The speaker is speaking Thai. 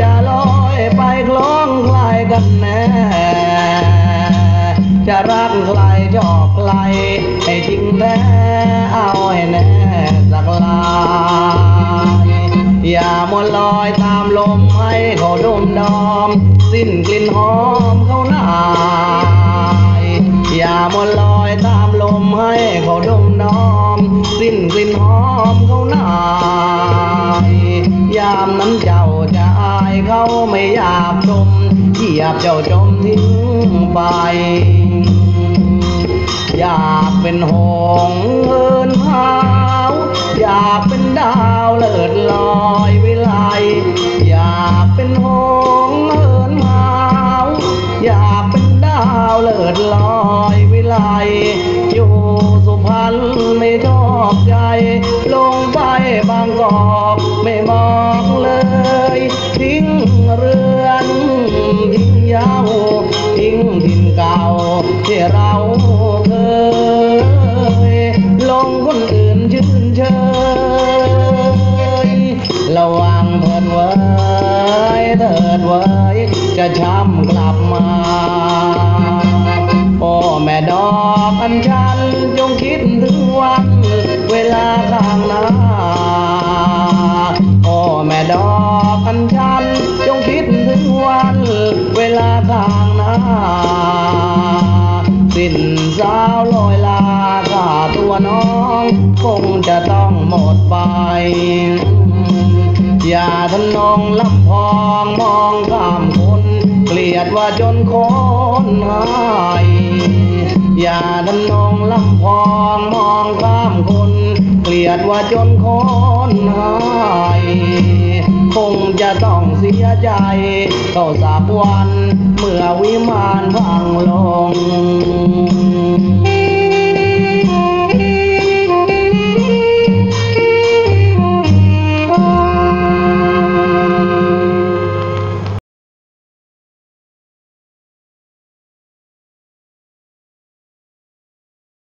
จะลอยไปคล้องคลายกันแน่ จะรักใครจอกใครให้จริงแน่เอาให้แน่สักลายอย่ามัวลอยตามลมให้เขาดมดอม สิ้นกลิ่นหอมามนั้นเจ้าจะอายเขาไม่อยากชมเหยียบเจ้าจมทิ้งไป อยากเป็นหงเอินหาวอยากเป็นดาวเลิศลอยวิไลอยากเป็นหงเอินหาวอยากเป็นดาวเลิศลอยวิไลอยู่สุพรรณไม่ชอบใจ ลงไปบางกอกไม่มอง เรือนทิ้งยาวทิ้งถิ่นเก่าที่เราเคยลงคนอื่นชื่นเชยระวังเถิดเว้ยเถิดเว้ยจะช้ำกลับมาพ่อแม่ดอกอันชันจงคิดถึงวันเวลาข้างหน้าพ่อแม่ดอก น้องคงจะต้องหมดไป อย่าทำนองลำพองมองข้ามคนเกลียดว่าจนคนหายอย่าทำนองลำพองมองข้ามคนเกลียดว่าจนคนหายคงจะต้องเสียใจเข้าสักวัน เมื่อวิมานพังลง